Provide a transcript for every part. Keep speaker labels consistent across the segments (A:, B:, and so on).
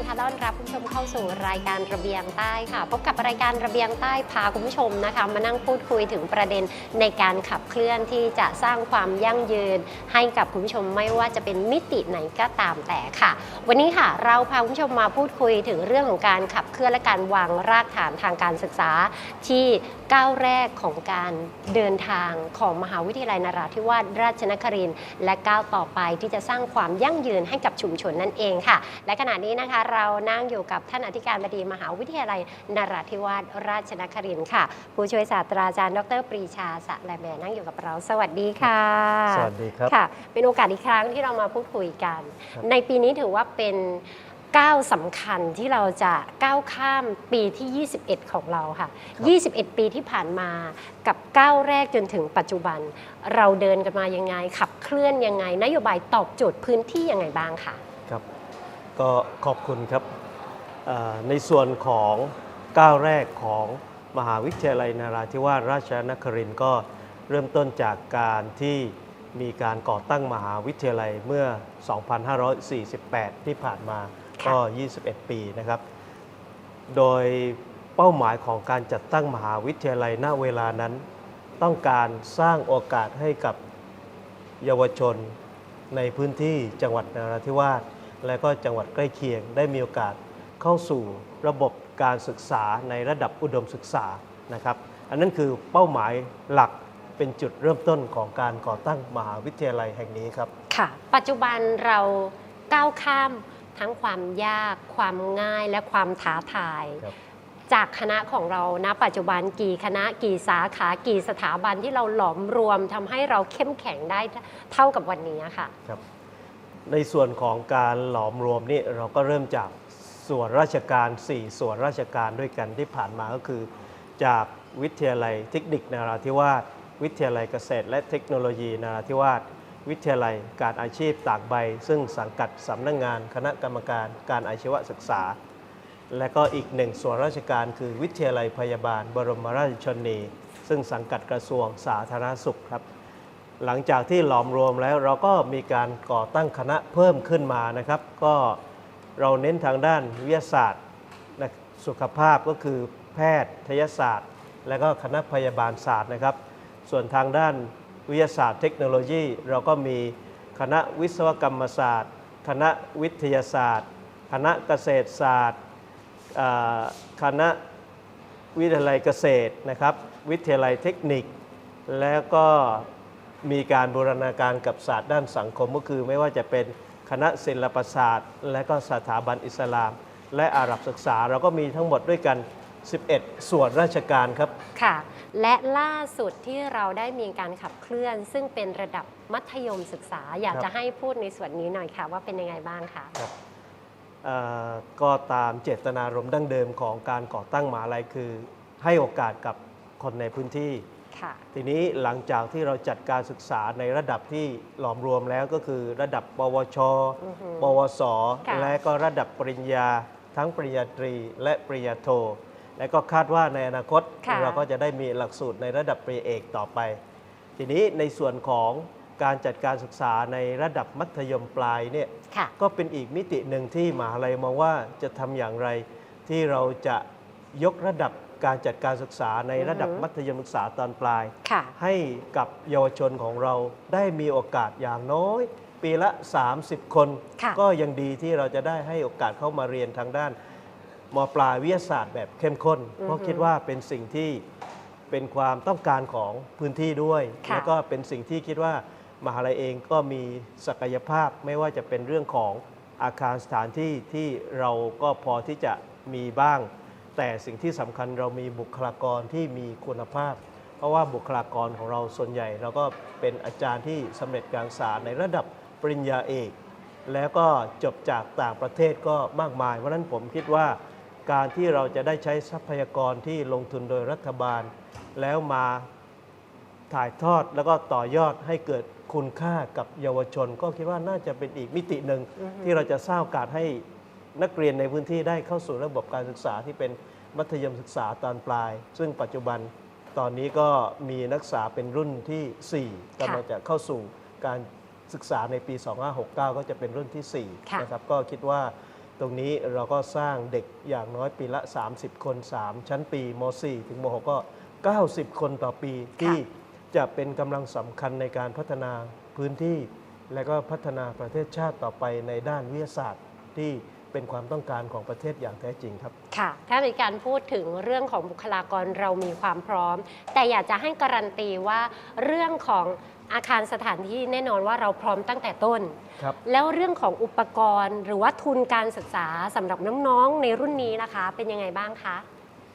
A: มคะต้อนรับคุณผู้ชมเข้าสู่รายการระเบียงใต้ค่ะ พบกับรายการระเบียงใต้พาคุณผู้ชมนะคะ มานั่งพูดคุยถึงประเด็นในการขับเคลื่อนที่จะสร้างความยั่งยืน ให้กับคุณผู้ชมไม่ว่าจะเป็นมิติไหนก็ตามแต่ค่ะ วันนี้ค่ะเราพาคุณผู้ชมมาพูดคุยถึงเรื่องของการขับเคลื่อนและการวางรากฐานทางการศึกษาที่ก้าวแรกของการเดินทางของมหาวิทยาลัยนราธิวาสราชนครินทร์และก้าวต่อไปที่จะสร้างความยั่งยืนให้กับชุมชนนั่นเองค่ะ และขณะนี้นะคะเรานั่งอยู่กับท่านอธิการบดีมหาวิทยาลัยนราธิวาสราชนครินทร์ค่ะ ผู้ช่วยศาสตราจารย์ดรปรีชาสะและแมนั่งอยู่กับเรา สวัสดีค่ะ
B: สวัสดีครับ
A: ค่ะ เป็นโอกาสอีกครั้งที่เรามาพูดคุยกัน
B: ครับ
A: ในปีนี้ถือว่าเป็น ก้าวสำคัญที่เราจะก้าวข้ามปีที่ 21 ของเราค่ะ 21 ปีที่ผ่านมากับก้าวแรกจนถึงปัจจุบัน เราเดินกันมายังไง ขับเคลื่อนยังไง นโยบายตอบโจทย์พื้นที่ยังไงบ้างค่ะ
B: ครับ ก็ขอบคุณครับเอ่อในส่วนของก้าวแรกของมหาวิทยาลัยนาราธิวาสราชนครินทร์ก็เริ่มต้นจากการที่มีการก่อตั้งมหาวิทยาลัยเมื่อ 2548 ที่ผ่านมา
A: ค่ะ
B: ก็ 21 ปีนะครับ โดยเป้าหมายของการจัดตั้งมหาวิทยาลัยณเวลานั้น ต้องการสร้างโอกาสให้กับเยาวชนในพื้นที่จังหวัดนราธิวาสและก็จังหวัดใกล้เคียงได้มีโอกาสเข้าสู่ระบบการศึกษาในระดับอุดมศึกษานะครับ อันนั้นคือเป้าหมายหลักเป็นจุดเริ่มต้นของการก่อตั้งมหาวิทยาลัยแห่งนี้ครับ
A: ค่ะ ปัจจุบันเราก้าวข้าม ทั้งความยากความง่ายและความท้าทาย
B: ครับ
A: จากคณะของเรานะปัจจุบันกี่คณะกี่สาขากี่สถาบันที่เราหลอมรวมทำให้เราเข้มแข็งได้เท่ากับวันนี้ค่ะ
B: ครับ ในส่วนของการหลอมรวมนี่เราก็เริ่มจากส่วนราชการ 4 ส่วนราชการด้วยกันที่ผ่านมาก็คือ จากวิทยาลัยเทคนิคนราธิวาสวิทยาลัยเกษตร และเทคโนโลยีนราธิวาส วิทยาลัย การอาชีพตากใบ ซึ่งสังกัดสำนักงงาน คณะกรรมการ การอาชีวศึกษา และก็อีกหนึ่งส่วนราชการคือวิทยาลัยพยาบาล บรมราชชนนี ซึ่งสังกัดกระทรวงสาธารณสุขครับ หลังจากที่หลอมรวมแล้วเราก็มีการก่อตั้งคณะเพิ่มขึ้นมานะครับ ก็เราเน้นทางด้านวิทยาศาสตร์สุขภาพก็คือแพทยศาสตร์ และก็คณะพยาบาลศาสตร์นะครับ ส่วนทางด้าน วิทยาศาสตร์เทคโนโลยี เราก็มีคณะวิศวกรรมศาสตร์ คณะวิทยาศาสตร์ คณะเกษตรศาสตร์คณะวิทยาลัยเกษตรนะครับวิทยาลัยเทคนิค แล้วก็มีการบูรณาการกับศาสตร์ด้านสังคมก็คือ ไม่ว่าจะเป็นคณะศิลปศาสตร์ และก็สถาบันอิสลาม และอาหรับศึกษา เราก็มีทั้งหมดด้วยกัน 11 ส่วนราชการครับ
A: ค่ะ และล่าสุดที่เราได้มีการขับเคลื่อน ซึ่งเป็นระดับมัธยมศึกษา อยาก
B: ครับ
A: จะให้พูดในส่วนนี้หน่อยค่ะ ว่าเป็นยังไงบ้างคะ
B: เอ่อก็ตามเจตนารมณ์ดั้งเดิมของการก่อตั้งมหาลัยคือ ให้โอกาสกับคนในพื้นที่
A: ค่ะ
B: ทีนี้หลังจากที่เราจัดการศึกษาในระดับที่หลอมรวมแล้วก็คือระดับ ปวช
A: อือฮึ
B: ปวส
A: ค่ะ
B: และก็ระดับปริญญา ทั้งปริญญาตรีและปริญญาโท และก็คาดว่าในอนาคต
A: ค่ะ
B: เราก็จะได้มีหลักสูตรในระดับปริญญาเอกต่อไป ทีนี้ในส่วนของการจัดการศึกษาในระดับมัธยมปลายเนี่ย
A: ค่ะ
B: ก็เป็นอีกมิติหนึ่งที่มหาลัยมองว่าจะทำอย่างไร ที่เราจะยกระดับการจัดการศึกษาในระดับ
A: อือฮึ
B: มัธยมศึกษาตอนปลาย
A: ค่ะ
B: ให้กับเยาวชนของเราได้มีโอกาสอย่างน้อย ปีละ 30 คน
A: ค่ะ
B: ก็ยังดีที่เราจะได้ให้โอกาสเข้ามาเรียนทางด้าน มปลายวิทยาศาสตร์แบบเข้มข้น เพราะคิดว่าเป็นสิ่งที่เป็นความต้องการของพื้นที่ด้วย
A: ค่ะ
B: แล้วก็เป็นสิ่งที่คิดว่ามหาลัยเองก็มีศักยภาพไม่ว่าจะเป็นเรื่องของอาคารสถานที่ที่เราก็พอที่จะมีบ้าง แต่สิ่งที่สำคัญเรามีบุคลากรที่มีคุณภาพ เพราะว่าบุคลากรของเราส่วนใหญ่ เราก็เป็นอาจารย์ที่สำเร็จการศึกษาในระดับปริญญาเอก แล้วก็จบจากต่างประเทศก็มากมายเพราะฉะนั้นผมคิดว่า การที่เราจะได้ใช้ทรัพยากรที่ลงทุนโดยรัฐบาล แล้วมาถ่ายทอดแล้วก็ต่อยอดให้เกิดคุณค่ากับเยาวชน ก็คิดว่าน่าจะเป็นอีกมิติหนึ่งที่เราจะสร้างโอกาสให้นักเรียนในพื้นที่ได้เข้าสู่ระบบการศึกษาที่เป็นมัธยมศึกษาตอนปลาย ซึ่งปัจจุบันตอนนี้ก็มีนักศึกษาเป็นรุ่นทีสี่4กำลังจะเข้าสู่การศึกษาในปี 2569 ก็จะเป็นรุ่นทีสี่
A: ค่ะ
B: 4นะครับก็คิดว่า ตรงนี้เราก็สร้างเด็กอย่างน้อยปีละ 30 คน 3 ชั้นปีม .4 ถึงม .6 ก็ 90 คนต่อปี ที่จะเป็นกำลังสำคัญในการพัฒนาพื้นที่ และก็พัฒนาประเทศชาติต่อไปในด้านวิทยาศาสตร์ที่เป็นความต้องการของประเทศอย่างแท้จริงครับ
A: ค่ะ ถ้ามีการพูดถึงเรื่องของบุคลากรเรามีความพร้อม แต่อยากจะให้การันตีว่าเรื่องของ อาคารสถานที่แน่นอนว่าเราพร้อมตั้งแต่ต้น
B: ครับ
A: แล้วเรื่องของอุปกรณ์หรือว่าทุนการศึกษาสำหรับน้องๆในรุ่นนี้นะคะ เป็นยังไงบ้างคะ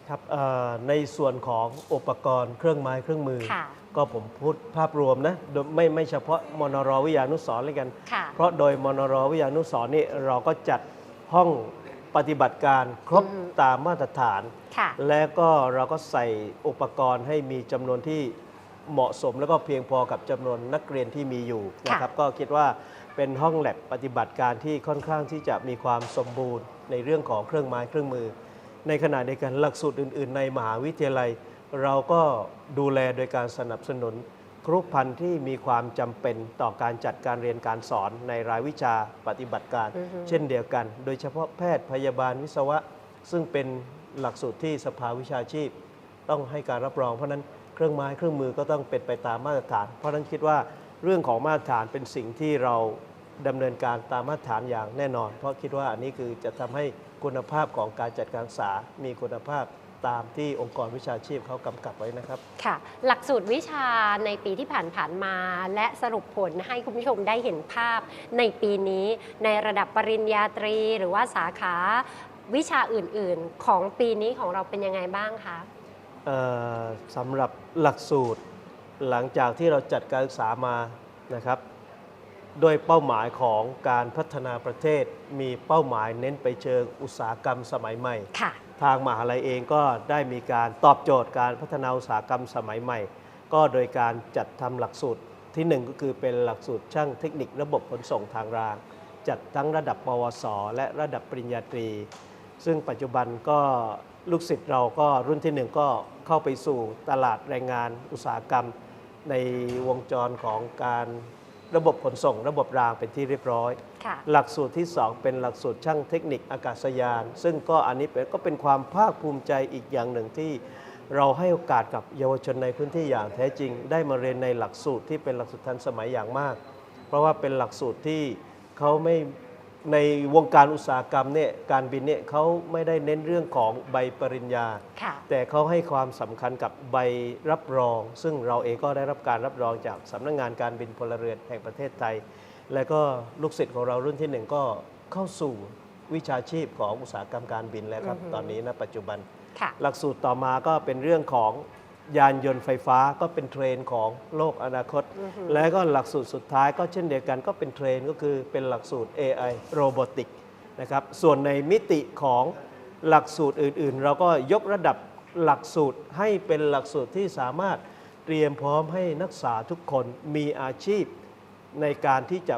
B: ครับเอ่อในส่วนของอุปกรณ์เครื่องไม้เครื่องมือ
A: ค่ะ
B: ก็ผมพูดภาพรวมนะโดยไม่ไม่เฉพาะมนรวิทยานุสรณ์เลยกัน
A: ค่ะ
B: เพราะโดยมนรวิทยานุสรณ์นี่เราก็จัดห้องปฏิบัติการครบ
A: อือฮึ
B: ตามมาตรฐาน
A: ค่ะ
B: และก็เราก็ใส่อุปกรณ์ให้มีจำนวนที่ เหมาะสมแล้วก็เพียงพอกับจำนวนนักเรียนที่มีอยู่นะครับก็คิดว่าเป็นห้องแลบปฏิบัติการที่ค่อนข้างที่จะมีความสมบูรณ์ในเรื่องของเครื่องไม้เครื่องมือ ในขณะเดียวกันหลักสูตรอื่น ๆ ในมหาวิทยาลัย เราก็ดูแลโดยการสนับสนุนครุพันธ์ที่มีความจำเป็นต่อการจัดการเรียนการสอนในรายวิชาปฏิบัติการ
A: อือฮึ
B: เช่นเดียวกัน โดยเฉพาะแพทย์พยาบาลวิศวะ ซึ่งเป็นหลักสูตรที่สภาวิชาชีพ ต้องให้การรับรองเพราะฉะนั้น เครื่องไม้เครื่องมือก็ต้องเป็นไปตามมาตรฐาน เพราะฉะนั้นคิดว่าเรื่องของมาตรฐานเป็นสิ่งที่เราดำเนินการตามมาตรฐานอย่างแน่นอน เพราะคิดว่าอันนี้คือจะทำให้คุณภาพของการจัดการศึกษา มีคุณภาพตามที่องค์กรวิชาชีพเขากำกับไว้นะครับ
A: ค่ะ หลักสูตรวิชาในปีที่ผ่านๆมา และสรุปผลให้คุณผู้ชมได้เห็นภาพในปีนี้ในระดับปริญญาตรี หรือว่าสาขาวิชาอื่น ๆ ของปีนี้ของเราเป็นยังไงบ้างคะ
B: สำหรับหลักสูตรหลังจากที่เราจัดการศึกษามานะครับโดยเป้าหมายของการพัฒนาประเทศ มีเป้าหมายเน้นไปเชิงอุตสาหกรรมสมัยใหม่
A: ค่ะ
B: ทางมหาลัยเองก็ได้มีการตอบโจทย์การพัฒนาอุตสาหกรรมสมัยใหม่ ก็โดยการจัดทำหลักสูตรที่หนึ่งก็คือเป็นหลักสูตรช่างเทคนิคระบบขนส่งทางราง จัดทั้งระดับปวส และระดับปริญญาตรี ซึ่งปัจจุบันก็ ลูกศิษย์เราก็รุ่นที่หนึ่งก็เข้าไปสู่ตลาดแรงงานอุตสาหกรรม ในวงจรของการระบบขนส่ง ระบบรางเป็นที่เรียบร้อย
A: ค่ะ
B: หลักสูตรที่ 2 เป็นหลักสูตรช่างเทคนิคอากาศยาน ซึ่งก็อันนี้เป็นก็เป็นความภาคภูมิใจอีกอย่างหนึ่งที่ เราให้โอกาสกับเยาวชนในพื้นที่อย่างแท้จริง ได้มาเรียนในหลักสูตรที่เป็นหลักสูตรทันสมัยอย่างมาก เพราะว่าเป็นหลักสูตรที่เขาไม่ ในวงการอุตสาหกรรมเนี่ยการบินเนี่ยเขาไม่ได้เน้นเรื่องของใบปริญญา
A: ค่ะ
B: แต่เขาให้ความสำคัญกับใบรับรอง ซึ่งเราเองก็ได้รับการรับรองจากสำนักงงานการบินพลเรือนแห่งประเทศไทย และก็ลูกศิษย์ของเรารุ่นที่หนึ่งก็เข้าสู่วิชาชีพของอุตสาหกรรมการบินแล้วครับ
A: อือฮึ
B: ตอนนี้นะปัจจุบัน
A: ค่ะ
B: หลักสูตรต่อมาก็เป็นเรื่องของ ยานยนต์ไฟฟ้าก็เป็นเทรนด์ของโลกอนาคต
A: อือฮึ
B: และก็หลักสูตรสุดท้ายก็เช่นเดียวกันก็เป็นเทรนด์ก็คือเป็นหลักสูตร AI Robotic นะครับส่วนในมิติของหลักสูตรอื่นๆ เราก็ยกระดับหลักสูตรให้เป็นหลักสูตรที่สามารถเตรียมพร้อมให้นักศึกษาทุกคนมีอาชีพในการที่จะ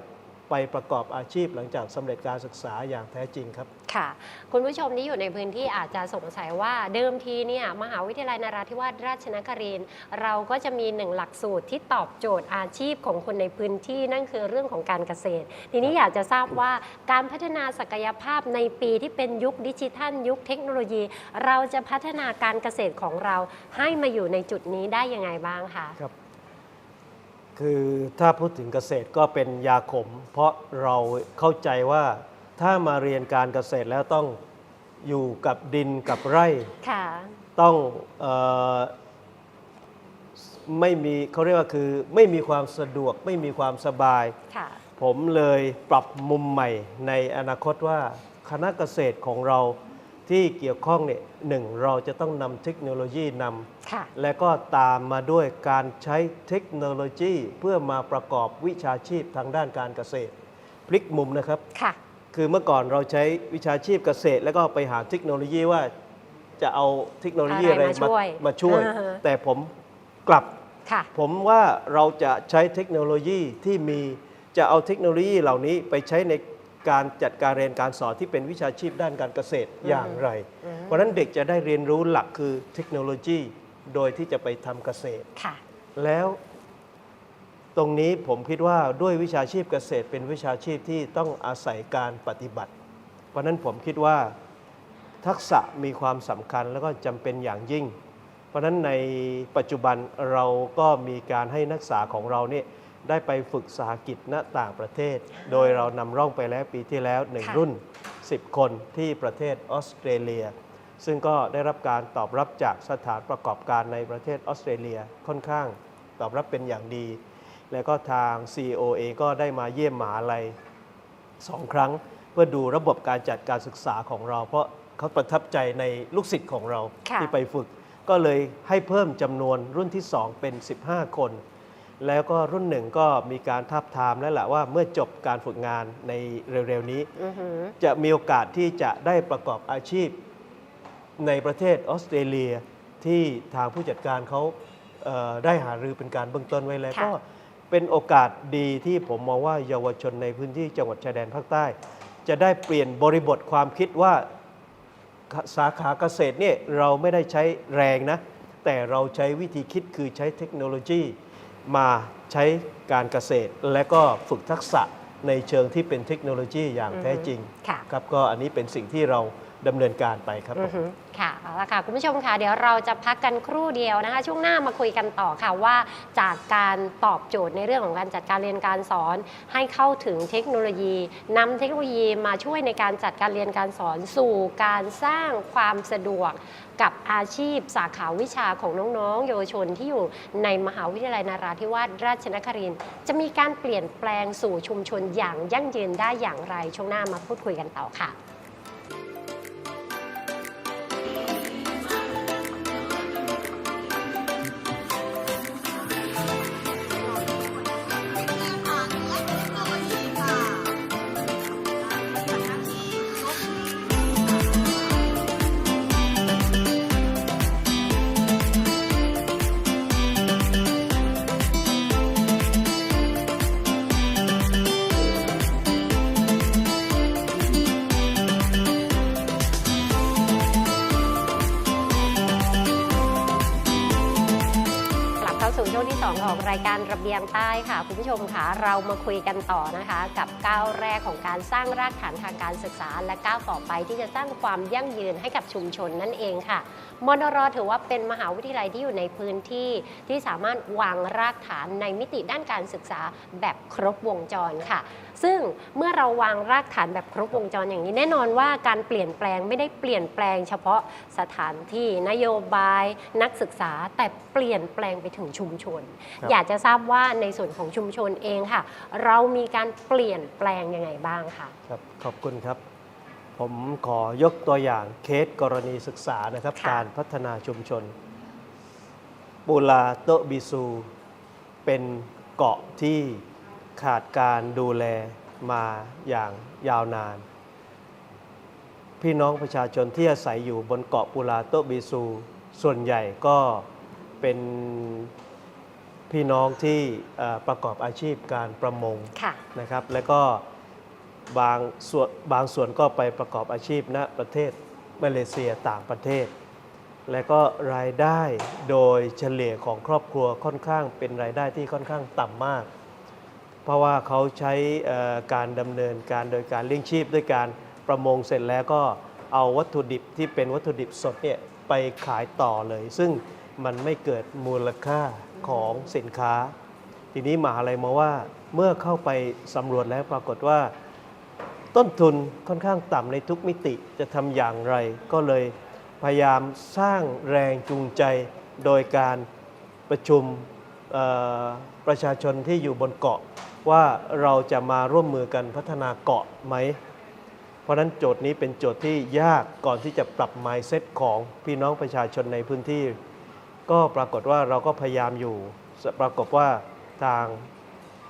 B: ไปประกอบอาชีพหลังจากสำเร็จการศึกษาอย่างแท้จริงครับ
A: ค่ะ คุณผู้ชมที่อยู่ในพื้นที่อาจจะสงสัยว่าเดิมทีเนี่ยมหาวิทยาลัยนราธิวาสราชนครินเราก็จะมีหนึ่งหลักสูตรที่ตอบโจทย์อาชีพของคนในพื้นที่นั่นคือเรื่องของการเกษตร ทีนี้อยากจะทราบว่าการพัฒนาศักยภาพในปีที่เป็นยุคดิจิทัล ยุคเทคโนโลยี เราจะพัฒนาการเกษตรของเราให้มาอยู่ในจุดนี้ได้ยังไงบ้างคะ
B: ครับ คือถ้าพูดถึงเกษตรก็เป็นยาขม เพราะเราเข้าใจว่าถ้ามาเรียนการเกษตรแล้วต้องอยู่กับดินกับไร่
A: ค่ะ
B: ต้องเออไม่มีเขาเรียกว่าคือไม่มีความสะดวกไม่มีความสบาย
A: ค่ะ
B: ผมเลยปรับมุมใหม่ในอนาคตว่าคณะเกษตรของเรา ที่เกี่ยวข้องเนี่ยหนึ่งเราจะต้องนำเทคโนโลยีนำ
A: ค่ะ
B: และก็ตามมาด้วยการใช้เทคโนโลยี เพื่อมาประกอบวิชาชีพทางด้านการเกษตร พลิกมุมนะครับ
A: ค่ะ
B: คือเมื่อก่อนเราใช้วิชาชีพเกษตร แล้วก็ไปหาเทคโนโลยีว่าจะเอาเทคโนโลยี
A: อะ
B: อะไรไร
A: มาช่วย
B: มาช่วย
A: อ่าฮะ
B: แต่ผมกลับ
A: ค่ะ
B: ผมว่าเราจะใช้เทคโนโลยีที่มีจะเอาเทคโนโลยีเหล่านี้ไปใช้ใน การจัดการเรียนการสอนที่เป็นวิชาชีพด้านการเกษตรอย่างไร เพราะฉะนั้นเด็กจะได้เรียนรู้หลักคือเทคโนโลยี โดยที่จะไปทำเกษตร
A: ค่ะ
B: แล้วตรงนี้ผมคิดว่าด้วยวิชาชีพเกษตร เป็นวิชาชีพที่ต้องอาศัยการปฏิบัติ เพราะฉะนั้นผมคิดว่าทักษะมีความสำคัญแล้วก็จำเป็นอย่างยิ่ง เพราะฉะนั้นในปัจจุบันเราก็มีการให้นักศึกษาของเราเนี่ย ได้ไปฝึกสาหกิจณต่างประเทศ โดยเรานำร่องไปแล้วปีที่แล้วหนึ่ง
A: ค่ะ
B: รุ่น 10 คนที่ประเทศออสเตรเลีย ซึ่งก็ได้รับการตอบรับจากสถานประกอบการในประเทศออสเตรเลียค่อนข้างตอบรับเป็นอย่างดี แล้วก็ทาง CEO เองก็ได้มาเยี่ยมมหาลัยสองครั้ง เพื่อดูระบบการจัดการศึกษาของเรา เพราะเขาประทับใจในลูกศิษย์ของเรา
A: ค่ะ
B: ที่ไปฝึก ก็เลยให้เพิ่มจำนวนรุ่นที่ 2 เป็น 15 คน แล้วก็รุ่นหนึ่งก็มีการทับทามแล้วแหละว่าเมื่อจบการฝึกงานในเร็วๆนี้
A: อือหือ
B: จะมีโอกาสที่จะได้ประกอบอาชีพในประเทศออสเตรเลียที่ทางผู้จัดการเขาเอ่อได้หารือเป็นการเบื้องต้นไว้แล้ว
A: ค่ะ
B: ก็เป็นโอกาสดีที่ผมมองว่าเยาวชนในพื้นที่จังหวัดชายแดนภาคใต้ จะได้เปลี่ยนบริบทความคิดว่าสาขาเกษตรเนี่ยเราไม่ได้ใช้แรงนะ แต่เราใช้วิธีคิดคือใช้เทคโนโลยี มาใช้การเกษตร และก็ฝึกทักษะในเชิงที่เป็นเทคโนโลยีอย่างแท้จริง
A: ค่ะ
B: ครับก็อันนี้เป็นสิ่งที่เรา ดำเนินการไปครับผม
A: ค่ะเอาละค่ะ คุณผู้ชมค่ะ เดี๋ยวเราจะพักกันครู่เดียวนะคะ ช่วงหน้ามาคุยกันต่อค่ะว่าจากการตอบโจทย์ในเรื่องของการจัดการเรียนการสอน ให้เข้าถึงเทคโนโลยีนำเทคโนโลยีมาช่วยในการจัดการเรียนการสอนสู่การสร้างความสะดวกกับอาชีพสาขาวิชาของน้องๆ เยาวชนที่อยู่ในมหาวิทยาลัยนาราธิวาสราชนครินทร์จะมีการเปลี่ยนแปลงสู่ชุมชนอย่างยั่งยืนได้อย่างไร ช่วงหน้ามาพูดคุยกันต่อค่ะ รายการระเบียงใต้ค่ะ คุณผู้ชมค่ะเรามาคุยกันต่อนะคะ กับก้าวแรกของการสร้างรากฐานทางการศึกษา และก้าวต่อไปที่จะสร้างความยั่งยืนให้กับชุมชนนั่นเองค่ะ มนรถือว่าเป็นมหาวิทยาลัยที่อยู่ในพื้นที่ที่สามารถวางรากฐานในมิติด้านการศึกษาแบบครบวงจรค่ะ ซึ่งเมื่อเราวางรากฐานแบบครบวงจรอย่างนี้ แน่นอนว่าการเปลี่ยนแปลงไม่ได้เปลี่ยนแปลงเฉพาะสถานที่นโยบายนักศึกษาแต่เปลี่ยนแปลงไปถึงชุมชน
B: ครับ
A: อยากจะทราบว่าในส่วนของชุมชนเองค่ะ เรามีการเปลี่ยนแปลงยังไงบ้างคะ
B: ครับขอบคุณครับ ผมขอยกตัวอย่างเคสกรณีศึกษานะครับ
A: ค่ะ
B: การพัฒนาชุมชน ปูลาโตะบิซู เป็นเกาะที่ขาดการดูแลมาอย่างยาวนาน พี่น้องประชาชนที่อาศัยอยู่บนเกาะปูลาโตะบิซู ส่วนใหญ่ก็เป็นพี่น้องที่เอ่อประกอบอาชีพการประมง
A: ค่ะ
B: นะครับ แล้วก็ บางส่วนบางส่วนก็ไปประกอบอาชีพณประเทศมาเลเซียต่างประเทศ และก็รายได้โดยเฉลี่ยของครอบครัวค่อนข้างเป็นรายได้ที่ค่อนข้างต่ำมาก เพราะว่าเขาใช้การดำเนินการโดยการเลี้ยงชีพด้วยการประมงเสร็จแล้วก็เอาวัตถุดิบที่เป็นวัตถุดิบสดเนี่ยไปขายต่อเลย ซึ่งมันไม่เกิดมูลค่าของสินค้า ทีนี้มหาลัยมาว่าเมื่อเข้าไปสำรวจแล้วปรากฏว่า ต้นทุนค่อนข้างต่ำในทุกมิติจะทำอย่างไร ก็เลยพยายามสร้างแรงจูงใจโดยการประชุมประชาชนที่อยู่บนเกาะว่าเราจะมาร่วมมือกันพัฒนาเกาะไหม เพราะฉะนั้นโจทย์นี้เป็นโจทย์ที่ยากก่อนที่จะปรับ mindset ของพี่น้องประชาชนในพื้นที่ ก็ปรากฏว่าเราก็พยายามอยู่ ปรากฏว่าทาง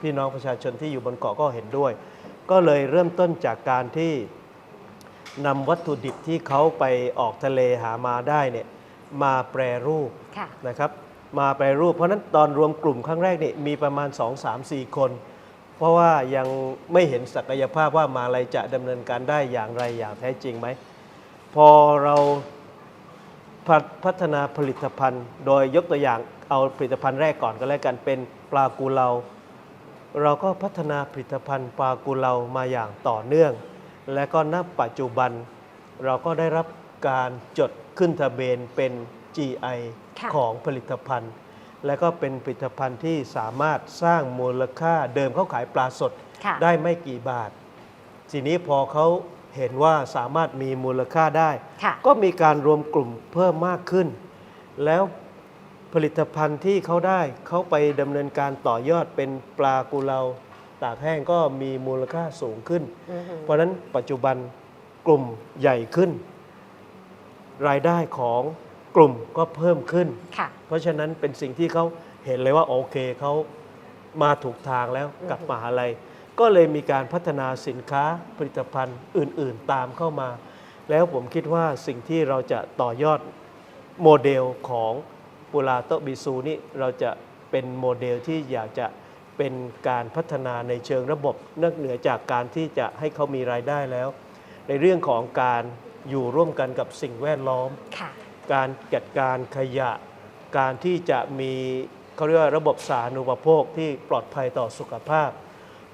B: พี่น้องประชาชนที่อยู่บนเกาะก็เห็นด้วย ก็เลยเริ่มต้นจากการที่นำวัตถุดิบที่เขาไปออกทะเลหามาได้เนี่ยมาแปรรูป
A: ค่ะ
B: นะครับ มาแปรรูปเพราะฉะนั้นตอนรวมกลุ่มครั้งแรกนี่มีประมาณ 2 3 4 คน เพราะว่ายังไม่เห็นศักยภาพว่ามาอะไรจะดำเนินการได้อย่างไรอย่างแท้จริงไหม พอเราพัฒพัฒนาผลิตภัณฑ์ โดยยกตัวอย่างเอาผลิตภัณฑ์แรกก่อนก็แล้วกันเป็นปลากูเลา เราก็พัฒนาผลิตภัณฑ์ปลากุเลามาอย่างต่อเนื่อง และก็ณปัจจุบัน เราก็ได้รับการจดขึ้นทะเบียนเป็น GI
A: ค่ะ
B: ของผลิตภัณฑ์ และก็เป็นผลิตภัณฑ์ที่สามารถสร้างมูลค่าเดิมเขาขายปลาสด
A: ค่ะ
B: ได้ไม่กี่บาท ทีนี้พอเขาเห็นว่าสามารถมีมูลค่าได้
A: ค่ะ
B: ก็มีการรวมกลุ่มเพิ่มมากขึ้น แล้ว ผลิตภัณฑ์ที่เขาได้เขาไปดำเนินการต่อยอดเป็นปลากุเลาตากแห้งก็มีมูลค่าสูงขึ้น
A: อือฮึ
B: เพราะฉะนั้นปัจจุบันกลุ่มใหญ่ขึ้น รายได้ของกลุ่มก็เพิ่มขึ้น
A: ค่ะ
B: เพราะฉะนั้นเป็นสิ่งที่เขาเห็นเลยว่าโอเคเขามาถูกทางแล้วกับมหาลัย ก็เลยมีการพัฒนาสินค้าผลิตภัณฑ์อื่น ๆ ตามเข้ามา แล้วผมคิดว่าสิ่งที่เราจะต่อยอดโมเดลของ ปุราโตะบิซูนี่เราจะเป็นโมเดลที่อยากจะเป็นการพัฒนาในเชิงระบบนอกเหนือจากการที่จะให้เขามีรายได้แล้ว ในเรื่องของการอยู่ร่วมกันกับสิ่งแวดล้อม
A: ค่ะ
B: การจัดการขยะ การที่จะมีเขาเรียกว่าระบบสาธารณูปโภคที่ปลอดภัยต่อสุขภาพ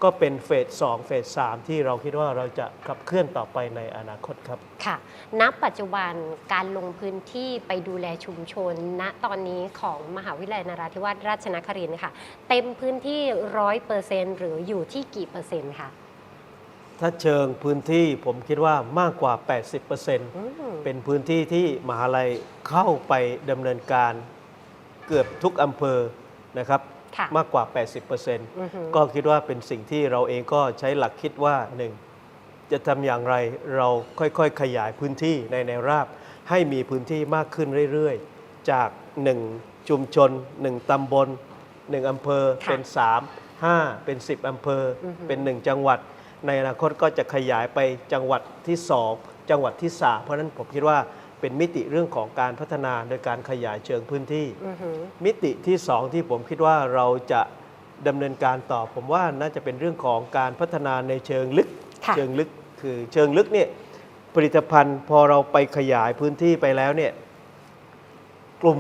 B: ก็เป็นเฟส2เฟส3ที่เราคิดว่าเราจะขับเคลื่อนต่อไปในอนาคตครับ
A: ค่ะ ณ ปัจจุบันการลงพื้นที่ไปดูแลชุมชน ณ ตอนนี้ของมหาวิทยาลัยนราธิวาสราชนครินทร์ค่ะ เต็มพื้นที่ร้อยเปอร์เซ็นต์หรืออยู่ที่กี่เปอร์เซ็นต์คะ
B: ถ้าเชิงพื้นที่ผมคิดว่ามากกว่า 80%
A: อืม
B: เป็นพื้นที่ที่มหาลัยเข้าไปดำเนินการเกือบทุกอำเภอนะครับ
A: ค่ะ
B: มากกว่า 80%
A: อือฮึ
B: ก็คิดว่าเป็นสิ่งที่เราเองก็ใช้หลักคิดว่าหนึ่งจะทำอย่างไรเราค่อยๆ ขยายพื้นที่ในแนวราบ ให้มีพื้นที่มากขึ้นเรื่อยๆ จาก 1 ชุมชน 1 ตำบล 1 อำเภอ
A: ค่ะ
B: เป็น 3 5 เป็น 10 อำเภออ
A: อฮึ
B: เป็น 1 จังหวัด ในอนาคตก็จะขยายไปจังหวัดที่ 2 จังหวัดที่ 3 เพราะฉะนั้นผมคิดว่า เป็นมิติเรื่องของการพัฒนาโดยการขยายเชิงพื้นที่
A: อือฮึ
B: มิติที่สองที่ผมคิดว่าเราจะดำเนินการต่อ ผมว่าน่าจะเป็นเรื่องของการพัฒนาในเชิงลึก
A: ค่ะ
B: เชิงลึกคือเชิงลึกเนี่ยผลิตภัณฑ์พอเราไปขยายพื้นที่ไปแล้วเนี่ยกลุ่ม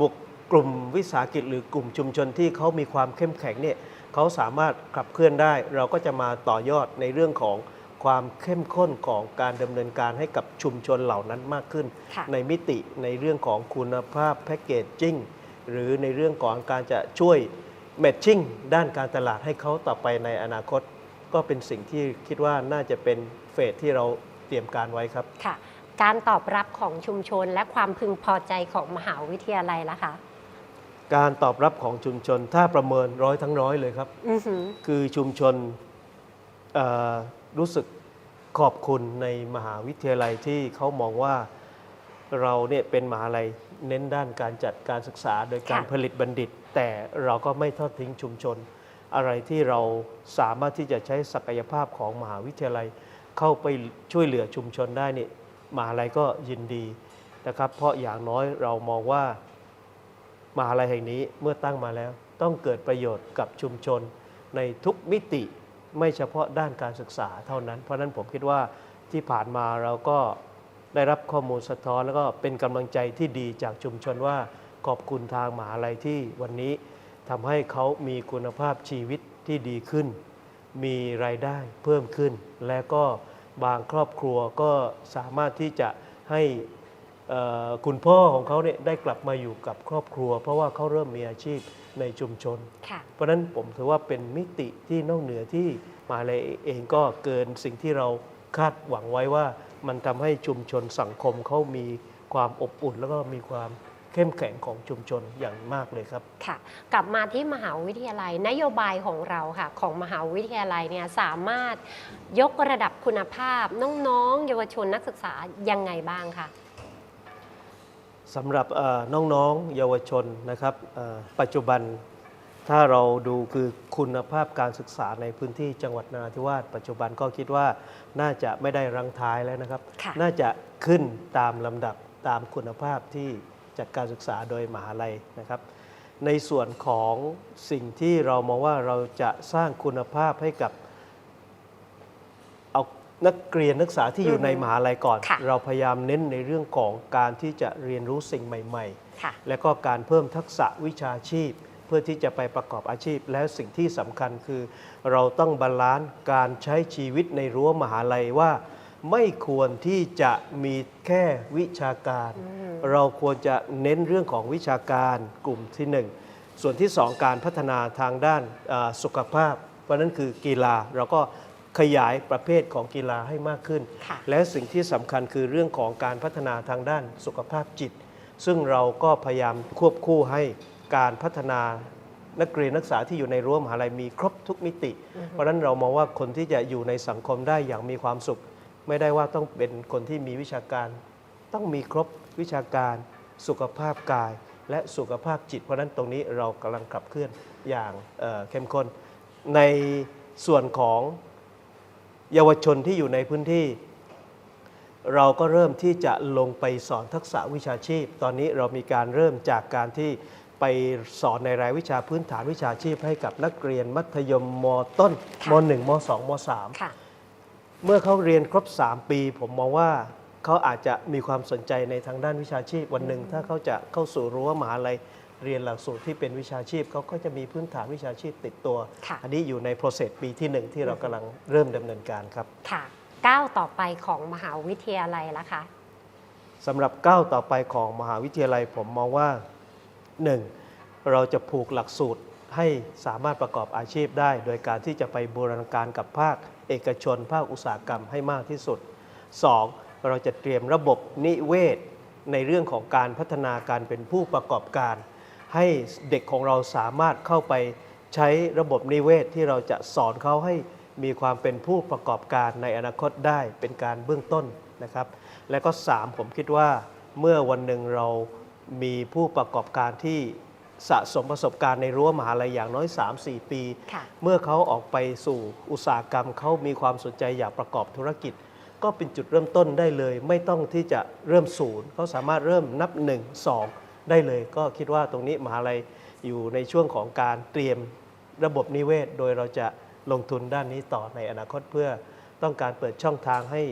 B: บุคกลุ่มวิสาหกิจหรือกลุ่มชุมชนที่เขามีความเข้มแข็งเนี่ยเขาสามารถขับเคลื่อนได้ เราก็จะมาต่อยอดในเรื่องของ ความเข้มข้นของการดำเนินการให้กับชุมชนเหล่านั้นมากขึ้น
A: ค่ะ
B: ในมิติในเรื่องของคุณภาพแพคเกจจิ้งหรือในเรื่องของการจะช่วยแมทชิ่งด้านการตลาดให้เขาต่อไปในอนาคต ก็เป็นสิ่งที่คิดว่าน่าจะเป็นเฟสที่เราเตรียมการไว้ครับ
A: ค่ะ การตอบรับของชุมชนและความพึงพอใจของมหาวิทยาลัยล่ะคะ
B: การตอบรับของชุมชนถ้าประเมินร้อยทั้งร้อยเลยครับ
A: อือหือ
B: คือชุมชนเอ่อ รู้สึกขอบคุณในมหาวิทยาลัยที่เขามองว่าเราเนี่ยเป็นมหาลัยเน้นด้านการจัดการศึกษาโดยการ
A: ค่ะ
B: ผลิตบัณฑิต แต่เราก็ไม่ทอดทิ้งชุมชน อะไรที่เราสามารถที่จะใช้ศักยภาพของมหาวิทยาลัย เข้าไปช่วยเหลือชุมชนได้นี่มหาลัยก็ยินดีนะครับ เพราะอย่างน้อยเรามองว่ามหาลัยแห่งนี้เมื่อตั้งมาแล้ว ต้องเกิดประโยชน์กับชุมชนในทุกมิติ ไม่เฉพาะด้านการศึกษาเท่านั้น เพราะนั้นผมคิดว่าที่ผ่านมาเราก็ได้รับข้อมูลสะท้อน แล้วก็เป็นกำลังใจที่ดีจากชุมชนว่าขอบคุณทางมหาลัยที่วันนี้ทำให้เขามีคุณภาพชีวิตที่ดีขึ้น มีรายได้เพิ่มขึ้น และก็บางครอบครัวก็สามารถที่จะให้ คุณพ่อของเขาเนี่ยได้กลับมาอยู่กับครอบครัว เพราะว่าเขาเริ่มมีอาชีพในชุมชน
A: ค่ะ
B: เพราะฉะนั้นผมถือว่าเป็นมิติที่นอกเหนือที่มหาลัยเองก็เกินสิ่งที่เราคาดหวังไว้ว่ามันทำให้ชุมชนสังคมเขามีความอบอุ่น แล้วก็มีความเข้มแข็งของชุมชนอย่างมากเลยครับ
A: ค่ะ กลับมาที่มหาวิทยาลัยนโยบายของเราค่ะ ของมหาวิทยาลัยเนี่ยสามารถยกระดับคุณภาพน้องๆ เยาวชนนักศึกษายังไงบ้างคะ
B: สำหรับเอ่อน้องๆเยาวชนนะครับเอ่อปัจจุบันถ้าเราดูคือคุณภาพการศึกษาในพื้นที่จังหวัดนราธิวาสปัจจุบันก็คิดว่าน่าจะไม่ได้รังท้ายแล้วนะครับ
A: ค่ะ
B: น่าจะขึ้นตามลำดับตามคุณภาพที่จัดการศึกษาโดยมหาลัยนะครับ ในส่วนของสิ่งที่เรามองว่าเราจะสร้างคุณภาพให้กับเอา นักเรียนนักศึกษาที่อยู่ในมหาลัยก่อน
A: ค่ะ
B: เราพยายามเน้นในเรื่องของการที่จะเรียนรู้สิ่งใหม่
A: ค่ะ
B: ๆและก็การเพิ่มทักษะวิชาชีพ เพื่อที่จะไปประกอบอาชีพ แล้วสิ่งที่สำคัญคือ เราต้องบาลานซ์การใช้ชีวิตในรั้วมหาลัยว่า ไม่ควรที่จะมีแค่วิชาการ เราควรจะเน้นเรื่องของวิชาการกลุ่มที่หนึ่งส่วนที่สองการพัฒนาทางด้านเอ่อสุขภาพ เพราะนั้นคือกีฬาเราก็ ขยายประเภทของกีฬาให้มากขึ้น
A: ค่ะ
B: และสิ่งที่สำคัญคือเรื่องของการพัฒนาทางด้านสุขภาพจิต ซึ่งเราก็พยายามควบคู่ให้การพัฒนานักเรียนนักศึกษาที่อยู่ในรั้วมหาลัยมีครบทุกมิติ เพราะฉะนั้นเรามองว่าคนที่จะอยู่ในสังคมได้อย่างมีความสุข ไม่ได้ว่าต้องเป็นคนที่มีวิชาการ ต้องมีครบวิชาการ สุขภาพกาย และสุขภาพจิต เพราะฉะนั้นตรงนี้เรากำลังขับเคลื่อนอย่างเอ่อเข้มข้น ในส่วนของ เยาวชนที่อยู่ในพื้นที่ เราก็เริ่มที่จะลงไปสอนทักษะวิชาชีพ ตอนนี้เรามีการเริ่มจากการที่ไปสอนในรายวิชาพื้นฐานวิชาชีพให้กับนักเรียนมัธยมมต้นม .1 ม .2 ม .3
A: ค่ะ
B: เมื่อเขาเรียนครบ 3 ปี ผมมองว่าเขาอาจจะมีความสนใจในทางด้านวิชาชีพวันหนึ่งถ้าเขาจะเข้าสู่รั้วมหาลัย เรียนหลักสูตรที่เป็นวิชาชีพเขาก็จะมีพื้นฐานวิชาชีพติดตัว
A: ค่ะ
B: อันนี้อยู่ใน process ปีที่หนึ่งที่เรากำลังเริ่มดำเนินการครับ
A: ค่ะก้าวต่อไปของมหาวิทยาลัยละคะ
B: สำหรับก้าวต่อไปของมหาวิทยาลัยผมมองว่า 1. เราจะผูกหลักสูตรให้สามารถประกอบอาชีพได้ โดยการที่จะไปบูรณาการกับภาค เอกชน ภาคอุตสาหกรรมให้มากที่สุด 2. เราจะเตรียมระบบนิเวศ ในเรื่องของการพัฒนาการเป็นผู้ประกอบการ ให้เด็กของเราสามารถเข้าไปใช้ระบบนิเวศที่เราจะสอนเขาให้มีความเป็นผู้ประกอบการในอนาคตได้เป็นการเบื้องต้นนะครับ และก็ 3 ผมคิดว่าเมื่อวันหนึ่งเรามีผู้ประกอบการที่สะสมประสบการณ์ในรั้วมหาลัยอย่างน้อย 3-4 ปี
A: ค่ะ
B: เมื่อเขาออกไปสู่อุตสาหกรรมเขามีความสนใจอยากประกอบธุรกิจ ก็เป็นจุดเริ่มต้นได้เลย ไม่ต้องที่จะเริ่มศูนย์เขาสามารถเริ่มนับ 1 2 ได้เลย ก็คิดว่าตรงนี้มหาลัยอยู่ในช่วงของการเตรียมระบบนิเวศ โดยเราจะลงทุนด้านนี้ต่อในอนาคตเพื่อต้องการเปิดช่องทางให้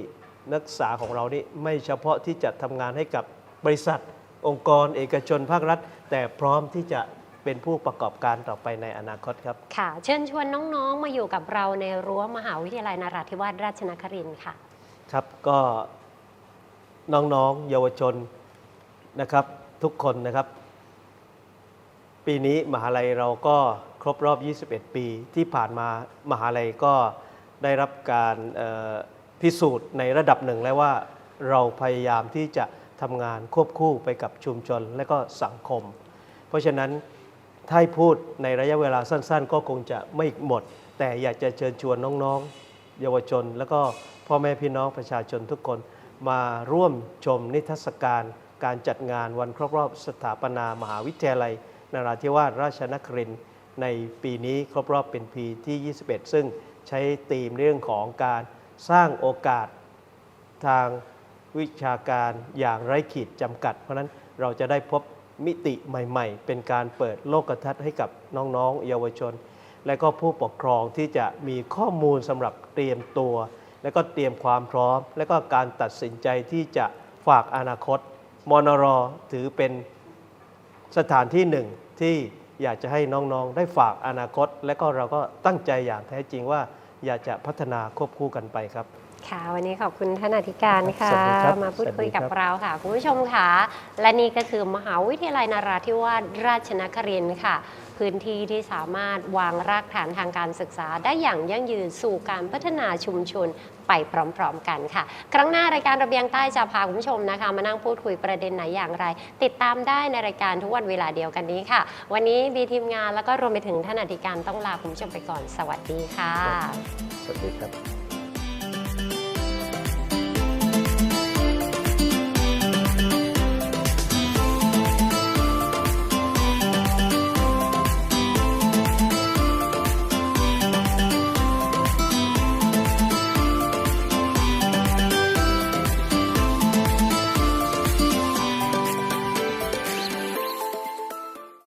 B: นักศึกษาของเรานี่ไม่เฉพาะที่จะทำงานให้กับบริษัท องค์กร เอกชนภาครัฐ แต่พร้อมที่จะเป็นผู้ประกอบการต่อไปในอนาคตครับ
A: ค่ะ เชิญชวนน้องๆ มาอยู่กับเราในรั้วมหาวิทยาลัยนราธิวาสราชนครินทร์ค่ะ
B: ครับก็น้องๆ เยาวชนนะครับ ทุกคนนะครับ ปีนี้มหาลัยเราก็ครบรอบ 21 ปีที่ผ่านมามหาลัยก็ได้รับการพิสูจน์ในระดับหนึ่งแล้วว่าเราพยายามที่จะทำงานควบคู่ไปกับชุมชนและก็สังคม เพราะฉะนั้นถ้าพูดในระยะเวลาสั้น ๆ ก็คงจะไม่หมด แต่อยากจะเชิญชวนน้องๆ เยาวชน แล้วก็พ่อแม่พี่น้องประชาชนทุกคนมาร่วมชมนิทรรศการ การจัดงานวันครบรอบสถาปนามหาวิทยาลัยนราธิวาสราชนครินทร์ในปีนี้ครบรอบเป็นปีที่ 21 ซึ่งใช้ธีมเรื่องของการสร้างโอกาสทางวิชาการอย่างไร้ขีดจำกัด เพราะนั้นเราจะได้พบมิติใหม่ ๆ เป็นการเปิดโลกทัศน์ให้กับน้องๆ เยาวชน และก็ผู้ปกครองที่จะมีข้อมูลสำหรับเตรียมตัว และก็เตรียมความพร้อม และก็การตัดสินใจที่จะฝากอนาคต มนรอถือเป็นสถานที่หนึ่งที่อยากจะให้น้องๆ ได้ฝากอนาคต และก็เราก็ตั้งใจอย่างแท้จริงว่าอยากจะพัฒนาควบคู่กันไปครับ
A: ค่ะ วันนี้ขอบคุณท่านอธิการค่ะ
B: สวัสดีครับ
A: มาพูดคุยกับ
B: สวัสดีครับ
A: เราค่ะ คุณผู้ชมค่ะ และนี่ก็คือมหาวิทยาลัยนาราธิวาสราชนครินทร์ค่ะ พื้นที่ที่สามารถวางรากฐานทางการศึกษา ได้อย่างยั่งยืนสู่การพัฒนาชุมชนไปพร้อมๆกันค่ะ ครั้งหน้ารายการระเบียงใต้จะพาคุณผู้ชมนะคะ มานั่งพูดคุยประเด็นไหนอย่างไร ติดตามได้ในรายการทุกวันเวลาเดียวกันนี้ค่ะ วันนี้บีทีมงานแล้วก็รวมไปถึงท่านอธิการต้องลาคุณผู้ชมไปก่อน สวัสดีค่ะ